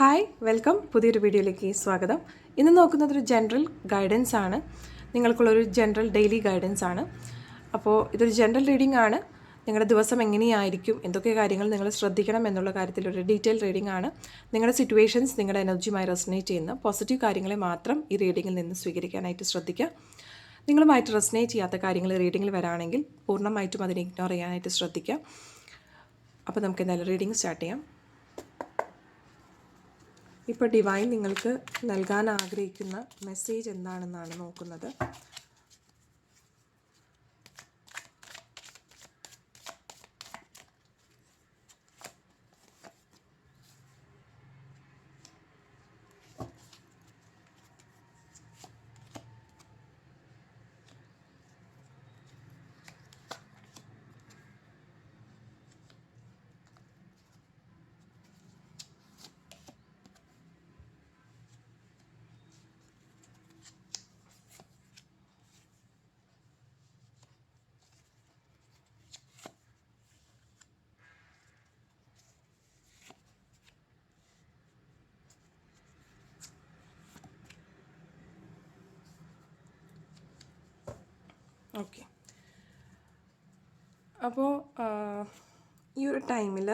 Hi welcome പുതിയൊരു വീഡിയോയിലേക്ക് സ്വാഗതം. ഇന്ന് നോക്കുന്നത് ഒരു ജനറൽ ഗൈഡൻസ് ആണ്. നിങ്ങൾക്കുള്ളൊരു ജനറൽ ഡെയിലി ഗൈഡൻസ് ആണ്. അപ്പോൾ ഇതൊരു ജനറൽ റീഡിംഗ് ആണ്. നിങ്ങളുടെ ദിവസം എങ്ങനെയായിരിക്കും? എന്തൊക്കെ കാര്യങ്ങൾ നിങ്ങൾ ശ്രദ്ധിക്കണം എന്നുള്ള കാര്യത്തിലൊരു ഡീറ്റെയിൽ റീഡിംഗ് ആണ്. നിങ്ങളുടെ സിറ്റുവേഷൻസ് നിങ്ങളുടെ എനർജിയുമായി റെസനേറ്റ് ചെയ്യുന്ന പോസിറ്റീവ് കാര്യങ്ങളെ മാത്രം ഈ റീഡിങ്ങിൽ നിന്ന് സ്വീകരിക്കാനായിട്ട് ശ്രദ്ധിക്കുക. നിങ്ങളുമായിട്ട് റെസനേറ്റ് ചെയ്യാത്ത കാര്യങ്ങൾ റീഡിങ്ങിൽ വരാണെങ്കിൽ പൂർണമായിട്ടും അതിനെ ഇഗ്നോർ ചെയ്യാനായിട്ട് ശ്രദ്ധിക്കുക. അപ്പോൾ നമുക്ക് എന്തായാലും റീഡിംഗ് സ്റ്റാർട്ട് ചെയ്യാം. ഇപ്പോൾ ഡിവൈൻ നിങ്ങൾക്ക് നൽകാൻ ആഗ്രഹിക്കുന്ന മെസ്സേജ് എന്താണെന്നാണ് നോക്കുന്നത്. ഓക്കെ അപ്പോൾ ഈ ഒരു ടൈമിൽ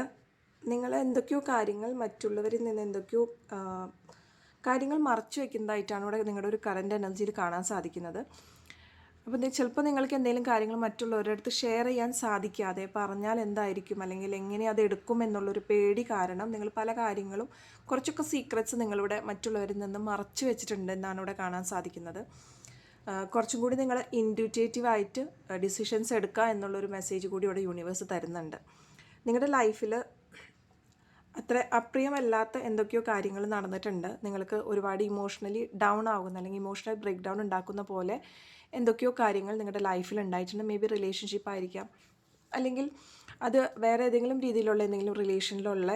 നിങ്ങൾ എന്തൊക്കെയോ കാര്യങ്ങൾ മറ്റുള്ളവരിൽ നിന്ന് എന്തൊക്കെയോ കാര്യങ്ങൾ മറച്ചു വയ്ക്കുന്നതായിട്ടാണ് ഇവിടെ നിങ്ങളുടെ ഒരു കറണ്ട് എനർജിയിൽ കാണാൻ സാധിക്കുന്നത്. അപ്പോൾ ചിലപ്പോൾ നിങ്ങൾക്ക് എന്തെങ്കിലും കാര്യങ്ങൾ മറ്റുള്ളവരുടെ അടുത്ത് ഷെയർ ചെയ്യാൻ സാധിക്കാതെ പറഞ്ഞാൽ എന്തായിരിക്കും? അല്ലെങ്കിൽ എങ്ങനെ അത് എടുക്കും എന്നുള്ളൊരു പേടി കാരണം നിങ്ങൾ പല കാര്യങ്ങളും കുറച്ചൊക്കെ സീക്രറ്റ്സ് നിങ്ങളിവിടെ മറ്റുള്ളവരിൽ നിന്ന് മറച്ചു വെച്ചിട്ടുണ്ട് എന്നാണ് ഇവിടെ കാണാൻ സാധിക്കുന്നത്. കുറച്ചും കൂടി നിങ്ങൾ ഇൻഡ്യൂറ്റേറ്റീവായിട്ട് ഡിസിഷൻസ് എടുക്കുക എന്നുള്ളൊരു മെസ്സേജ് കൂടി ഇവിടെ യൂണിവേഴ്സ് തരുന്നുണ്ട്. നിങ്ങളുടെ ലൈഫിൽ അത്ര അപ്രിയമല്ലാത്ത എന്തൊക്കെയോ കാര്യങ്ങൾ നടന്നിട്ടുണ്ട്. നിങ്ങൾക്ക് ഒരുപാട് ഇമോഷണലി ഡൗൺ ആകുന്ന അല്ലെങ്കിൽ ഇമോഷണൽ ബ്രേക്ക് ഡൗൺ ഉണ്ടാക്കുന്ന പോലെ എന്തൊക്കെയോ കാര്യങ്ങൾ നിങ്ങളുടെ ലൈഫിൽ ഉണ്ടായിട്ടുണ്ട്. മേ ബി റിലേഷൻഷിപ്പ് ആയിരിക്കാം. അല്ലെങ്കിൽ അത് വേറെ ഏതെങ്കിലും രീതിയിലുള്ള എന്തെങ്കിലും റിലേഷനിലുള്ള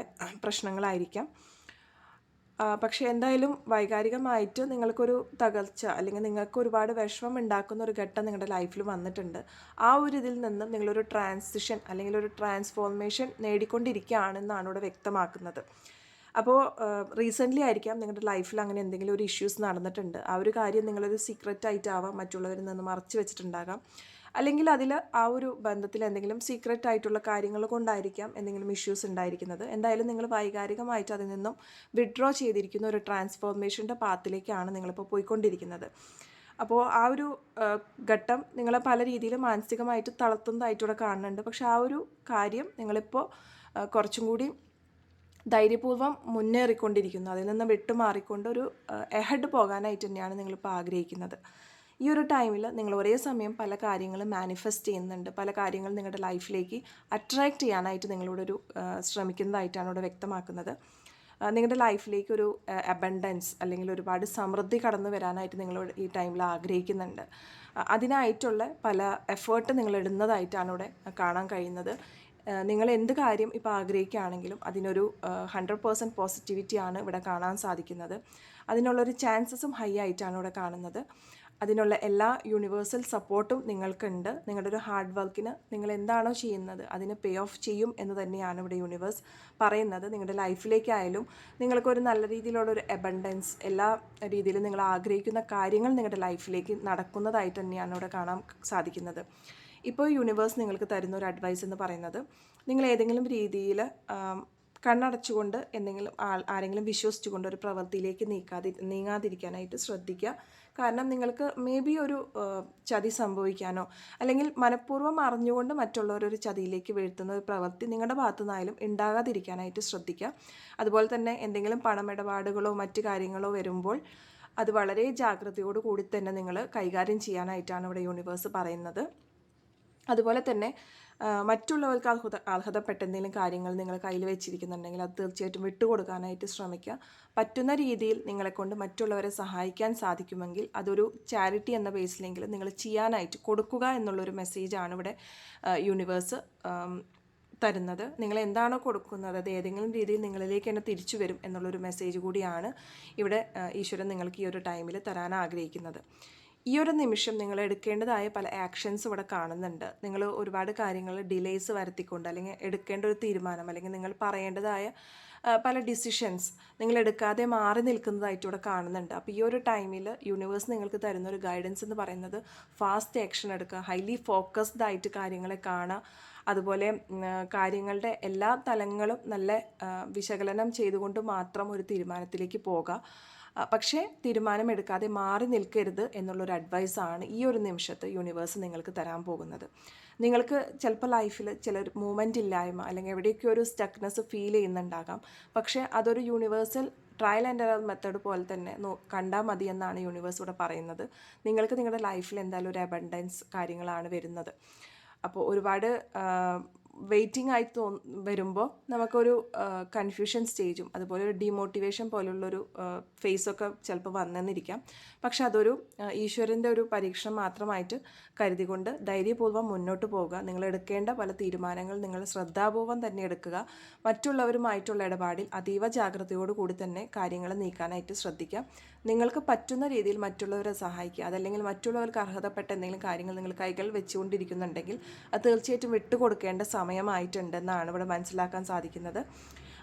പ്രശ്നങ്ങളായിരിക്കാം. പക്ഷേ എന്തായാലും വൈകാരികമായിട്ട് നിങ്ങൾക്കൊരു തകർച്ച അല്ലെങ്കിൽ നിങ്ങൾക്ക് ഒരുപാട് വിഷമം ഉണ്ടാക്കുന്ന ഒരു ഘട്ടം നിങ്ങളുടെ ലൈഫിൽ വന്നിട്ടുണ്ട്. ആ ഒരു ഇതിൽ നിന്നും നിങ്ങളൊരു ട്രാൻസിഷൻ അല്ലെങ്കിൽ ഒരു ട്രാൻസ്ഫോർമേഷൻ നേടിക്കൊണ്ടിരിക്കുകയാണെന്നാണ് ഇവിടെ വ്യക്തമാക്കുന്നത്. അപ്പോൾ റീസെന്റ്ലി ആയിരിക്കാം നിങ്ങളുടെ ലൈഫിൽ അങ്ങനെ എന്തെങ്കിലും ഒരു ഇഷ്യൂസ് നടന്നിട്ടുണ്ട്. ആ ഒരു കാര്യം നിങ്ങളൊരു സീക്രറ്റ് ആയിട്ടാവാം മറ്റുള്ളവരിൽ നിന്ന് മറച്ചു വെച്ചിട്ടുണ്ടാകാം. അല്ലെങ്കിൽ അതിൽ ആ ഒരു ബന്ധത്തിൽ എന്തെങ്കിലും സീക്രറ്റ് ആയിട്ടുള്ള കാര്യങ്ങൾ കൊണ്ടായിരിക്കാം എന്തെങ്കിലും ഇഷ്യൂസ് ഉണ്ടായിരിക്കുന്നത്. എന്തായാലും നിങ്ങൾ വൈകാരികമായിട്ട് അതിൽ നിന്നും വിഡ്രോ ചെയ്തിരിക്കുന്ന ഒരു ട്രാൻസ്ഫോർമേഷന്റെ പാത്തിലേക്കാണ് നിങ്ങളിപ്പോൾ പോയിക്കൊണ്ടിരിക്കുന്നത്. അപ്പോൾ ആ ഒരു ഘട്ടം നിങ്ങളെ പല രീതിയിൽ മാനസികമായിട്ട് തളർത്തുന്നതായിട്ടൂടെ കാണുന്നുണ്ട്. പക്ഷെ ആ ഒരു കാര്യം നിങ്ങളിപ്പോൾ കുറച്ചും കൂടി ധൈര്യപൂർവം മുന്നേറിക്കൊണ്ടിരിക്കുന്നു. അതിൽ നിന്ന് വിട്ടുമാറിക്കൊണ്ട് ഒരു എഹഡ് പോകാനായിട്ട് തന്നെയാണ് നിങ്ങളിപ്പോൾ ആഗ്രഹിക്കുന്നത്. ഈ ഒരു ടൈമിൽ നിങ്ങൾ ഒരേ സമയം പല കാര്യങ്ങളും മാനിഫെസ്റ്റ് ചെയ്യുന്നുണ്ട്. പല കാര്യങ്ങൾ നിങ്ങളുടെ ലൈഫിലേക്ക് അട്രാക്റ്റ് ചെയ്യാനായിട്ട് നിങ്ങളോട് ഒരു ശ്രമിക്കുന്നതായിട്ടാണ് ഇവിടെ വ്യക്തമാക്കുന്നത്. നിങ്ങളുടെ ലൈഫിലേക്ക് ഒരു അബണ്ടൻസ് അല്ലെങ്കിൽ ഒരുപാട് സമൃദ്ധി കടന്നു വരാനായിട്ട് നിങ്ങൾ ഈ ടൈമിൽ ആഗ്രഹിക്കുന്നുണ്ട്. അതിനായിട്ടുള്ള പല എഫേർട്ട് നിങ്ങൾ ഇടുന്നതായിട്ടാണ് ഇവിടെ കാണാൻ കഴിയുന്നത്. നിങ്ങൾ എന്ത് കാര്യം ഇപ്പോൾ ആഗ്രഹിക്കുകയാണെങ്കിലും അതിനൊരു ഹൺഡ്രഡ് പേഴ്സന്റ് പോസിറ്റിവിറ്റിയാണ് ഇവിടെ കാണാൻ സാധിക്കുന്നത്. അതിനുള്ളൊരു ചാൻസസും ഹൈ ആയിട്ടാണ് ഇവിടെ കാണുന്നത്. അതിനുള്ള എല്ലാ യൂണിവേഴ്സൽ സപ്പോർട്ടും നിങ്ങൾക്കുണ്ട്. നിങ്ങളുടെ ഒരു ഹാർഡ് വർക്കിന് നിങ്ങൾ എന്താണോ ചെയ്യുന്നത് അതിന് പേ ഓഫ് ചെയ്യും എന്ന് തന്നെയാണ് ഇവിടെ യൂണിവേഴ്സ് പറയുന്നത്. നിങ്ങളുടെ ലൈഫിലേക്കായാലും നിങ്ങൾക്കൊരു നല്ല രീതിയിലുള്ള ഒരു എബണ്ടൻസ് എല്ലാ രീതിയിലും നിങ്ങൾ ആഗ്രഹിക്കുന്ന കാര്യങ്ങൾ നിങ്ങളുടെ ലൈഫിലേക്ക് നടക്കുന്നതായിട്ട് തന്നെയാണ് ഇവിടെ കാണാൻ സാധിക്കുന്നത്. ഇപ്പോൾ യൂണിവേഴ്സ് നിങ്ങൾക്ക് തരുന്ന ഒരു അഡ്വൈസ് എന്ന് പറയുന്നത് നിങ്ങൾ ഏതെങ്കിലും രീതിയിൽ കണ്ണടച്ചുകൊണ്ട് എന്തെങ്കിലും ആൾ ആരെങ്കിലും വിശ്വസിച്ചുകൊണ്ട് ഒരു പ്രവൃത്തിയിലേക്ക് നീക്കാതി നീങ്ങാതിരിക്കാനായിട്ട് ശ്രദ്ധിക്കുക. കാരണം നിങ്ങൾക്ക് മേ ബി ഒരു ചതി സംഭവിക്കാനോ അല്ലെങ്കിൽ മനഃപൂർവം അറിഞ്ഞുകൊണ്ട് മറ്റുള്ളവരൊരു ചതിയിലേക്ക് വീഴ്ത്തുന്ന ഒരു പ്രവൃത്തി നിങ്ങളുടെ ഭാഗത്തു നിന്നായാലും ഉണ്ടാകാതിരിക്കാനായിട്ട് ശ്രദ്ധിക്കുക. അതുപോലെ തന്നെ എന്തെങ്കിലും പണമിടപാടുകളോ മറ്റു കാര്യങ്ങളോ വരുമ്പോൾ അത് വളരെ ജാഗ്രതയോടു കൂടി തന്നെ നിങ്ങൾ കൈകാര്യം ചെയ്യാനായിട്ടാണ് ഇവിടെ യൂണിവേഴ്സ് പറയുന്നത്. അതുപോലെ തന്നെ മറ്റുള്ളവർക്ക് അർഹത അർഹതപ്പെട്ട എന്തെങ്കിലും കാര്യങ്ങൾ നിങ്ങൾ കയ്യിൽ വെച്ചിരിക്കുന്നുണ്ടെങ്കിൽ അത് തീർച്ചയായിട്ടും വിട്ടുകൊടുക്കാനായിട്ട് ശ്രമിക്കുക. പറ്റുന്ന രീതിയിൽ നിങ്ങളെക്കൊണ്ട് മറ്റുള്ളവരെ സഹായിക്കാൻ സാധിക്കുമെങ്കിൽ അതൊരു ചാരിറ്റി എന്ന ബേസിലെങ്കിലും നിങ്ങൾ ചെയ്യാനായിട്ട് കൊടുക്കുക എന്നുള്ളൊരു മെസ്സേജാണ് ഇവിടെ യൂണിവേഴ്സ് തരുന്നത്. നിങ്ങൾ എന്താണോ കൊടുക്കുന്നത് അത് ഏതെങ്കിലും രീതിയിൽ നിങ്ങളിലേക്ക് തന്നെ തിരിച്ചു വരും എന്നുള്ളൊരു മെസ്സേജ് കൂടിയാണ് ഇവിടെ ഈശ്വരൻ നിങ്ങൾക്ക് ഈ ഒരു ടൈമിൽ തരാൻ ആഗ്രഹിക്കുന്നത്. ഈ ഒരു നിമിഷം നിങ്ങൾ എടുക്കേണ്ടതായ പല ആക്ഷൻസ് ഇവിടെ കാണുന്നുണ്ട്. നിങ്ങൾ ഒരുപാട് കാര്യങ്ങൾ ഡിലേസ് വരുത്തിക്കൊണ്ട് അല്ലെങ്കിൽ എടുക്കേണ്ട ഒരു തീരുമാനം അല്ലെങ്കിൽ നിങ്ങൾ പറയേണ്ടതായ പല ഡിസിഷൻസ് നിങ്ങൾ എടുക്കാതെ മാറി നിൽക്കുന്നതായിട്ട് ഇവിടെ കാണുന്നുണ്ട്. അപ്പോൾ ഈ ഒരു ടൈമിൽ യൂണിവേഴ്സ് നിങ്ങൾക്ക് തരുന്ന ഒരു ഗൈഡൻസ് എന്ന് പറയുന്നത് ഫാസ്റ്റ് ആക്ഷൻ എടുക്കുക ഹൈലി ഫോക്കസ്ഡ് ആയിട്ട് കാര്യങ്ങളെ കാണുക. അതുപോലെ കാര്യങ്ങളുടെ എല്ലാ തലങ്ങളും നല്ല വിശകലനം ചെയ്തുകൊണ്ട് മാത്രം ഒരു തീരുമാനത്തിലേക്ക് പോകുക പക്ഷേ തീരുമാനമെടുക്കാതെ മാറി നിൽക്കരുത് എന്നുള്ളൊരു അഡ്വൈസാണ് ഈ ഒരു നിമിഷത്ത് യൂണിവേഴ്സ് നിങ്ങൾക്ക് തരാൻ പോകുന്നത്. നിങ്ങൾക്ക് ചിലപ്പോൾ ലൈഫിൽ ചില മൂമെന്റ് ഇല്ലായ്മ അല്ലെങ്കിൽ എവിടെയൊക്കെ ഒരു സ്റ്റക്നെസ് ഫീൽ ചെയ്യുന്നുണ്ടാകാം. പക്ഷേ അതൊരു universal trial and error method പോലെ തന്നെ നോ കണ്ടാൽ മതി എന്നാണ് യൂണിവേഴ്സ് ഇവിടെ പറയുന്നത്. നിങ്ങൾക്ക് നിങ്ങളുടെ ലൈഫിൽ എന്തായാലും ഒരു അബണ്ടൻസ് കാര്യങ്ങളാണ് വരുന്നത്. അപ്പോൾ ഒരുപാട് വെയിറ്റിംഗ് ആയി തോ വരുമ്പോൾ നമുക്കൊരു കൺഫ്യൂഷൻ സ്റ്റേജും അതുപോലെ ഒരു ഡിമോട്ടിവേഷൻ പോലുള്ളൊരു ഫേസൊക്കെ ചിലപ്പോൾ വന്നെന്നിരിക്കാം. പക്ഷെ അതൊരു ഈശ്വരന്റെ ഒരു പരീക്ഷണം മാത്രമായിട്ട് കരുതിക്കൊണ്ട് ധൈര്യപൂർവം മുന്നോട്ട് പോവുക. നിങ്ങൾ എടുക്കേണ്ട പല തീരുമാനങ്ങൾ നിങ്ങൾ ശ്രദ്ധാപൂർവം തന്നെ എടുക്കുക. മറ്റുള്ളവരുമായിട്ടുള്ള ഇടപാടിൽ അതീവ ജാഗ്രതയോടു കൂടി തന്നെ കാര്യങ്ങൾ നീക്കാനായിട്ട് ശ്രദ്ധിക്കുക. നിങ്ങൾക്ക് പറ്റുന്ന രീതിയിൽ മറ്റുള്ളവരെ സഹായിക്കുക. അതല്ലെങ്കിൽ മറ്റുള്ളവർക്ക് അർഹതപ്പെട്ട എന്തെങ്കിലും കാര്യങ്ങൾ നിങ്ങൾ കൈകൾ വെച്ചുകൊണ്ടിരിക്കുന്നുണ്ടെങ്കിൽ അത് തീർച്ചയായിട്ടും വിട്ടുകൊടുക്കേണ്ട സമയമായിട്ടുണ്ടെന്നാണ് ഇവിടെ മനസ്സിലാക്കാൻ സാധിക്കുന്നത്.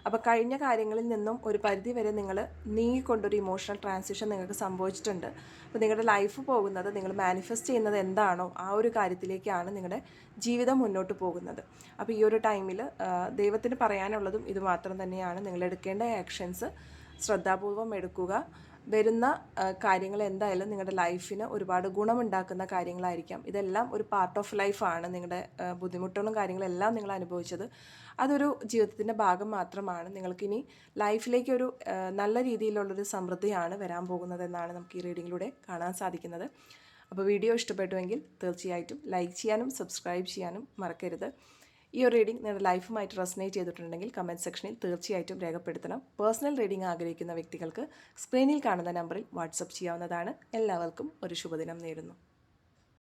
അപ്പോൾ കഴിഞ്ഞ കാര്യങ്ങളിൽ നിന്നും ഒരു പരിധി വരെ നിങ്ങൾ നീങ്ങിക്കൊണ്ടൊരു ഇമോഷണൽ ട്രാൻസിഷൻ നിങ്ങൾക്ക് സംഭവിച്ചിട്ടുണ്ട്. അപ്പോൾ നിങ്ങളുടെ ലൈഫ് പോകുന്നത് നിങ്ങൾ മാനിഫെസ്റ്റ് ചെയ്യുന്നത് എന്താണോ ആ ഒരു കാര്യത്തിലേക്കാണ് നിങ്ങളുടെ ജീവിതം മുന്നോട്ട് പോകുന്നത്. അപ്പോൾ ഈ ഒരു ടൈമിൽ ദൈവത്തിന് പറയാനുള്ളതും ഇത് മാത്രം തന്നെയാണ്. നിങ്ങൾ എടുക്കേണ്ട ആക്ഷൻസ് ശ്രദ്ധാപൂർവം എടുക്കുക. വരുന്ന കാര്യങ്ങൾ എന്തായാലും നിങ്ങളുടെ ലൈഫിന് ഒരുപാട് ഗുണമുണ്ടാക്കുന്ന കാര്യങ്ങളായിരിക്കാം. ഇതെല്ലാം ഒരു പാർട്ട് ഓഫ് ലൈഫാണ് നിങ്ങളുടെ ബുദ്ധിമുട്ടുകളും കാര്യങ്ങളെല്ലാം നിങ്ങൾ അനുഭവിച്ചത്. അതൊരു ജീവിതത്തിന്റെ ഭാഗം മാത്രമാണ്. നിങ്ങൾക്കിനി ലൈഫിലേക്ക് ഒരു നല്ല രീതിയിലുള്ളൊരു സമൃദ്ധിയാണ് വരാൻ പോകുന്നത് എന്നാണ് നമുക്ക് ഈ റീഡിങ്ങിലൂടെ കാണാൻ സാധിക്കുന്നത്. അപ്പോൾ വീഡിയോ ഇഷ്ടപ്പെട്ടുവെങ്കിൽ തീർച്ചയായിട്ടും ലൈക്ക് ചെയ്യാനും സബ്സ്ക്രൈബ് ചെയ്യാനും മറക്കരുത്. ഈ ഒരു റീഡിംഗ് നിങ്ങളുടെ ലൈഫുമായിട്ട് റെസനേറ്റ് ചെയ്തിട്ടുണ്ടെങ്കിൽ കമന്റ് സെക്ഷനിൽ തീർച്ചയായിട്ടും രേഖപ്പെടുത്തണം. പേഴ്സണൽ റീഡിംഗ് ആഗ്രഹിക്കുന്ന വ്യക്തികൾക്ക് സ്ക്രീനിൽ കാണുന്ന നമ്പറിൽ വാട്സപ്പ് ചെയ്യാവുന്നതാണ്. എല്ലാവർക്കും ഒരു ശുഭദിനം നേരുന്നു.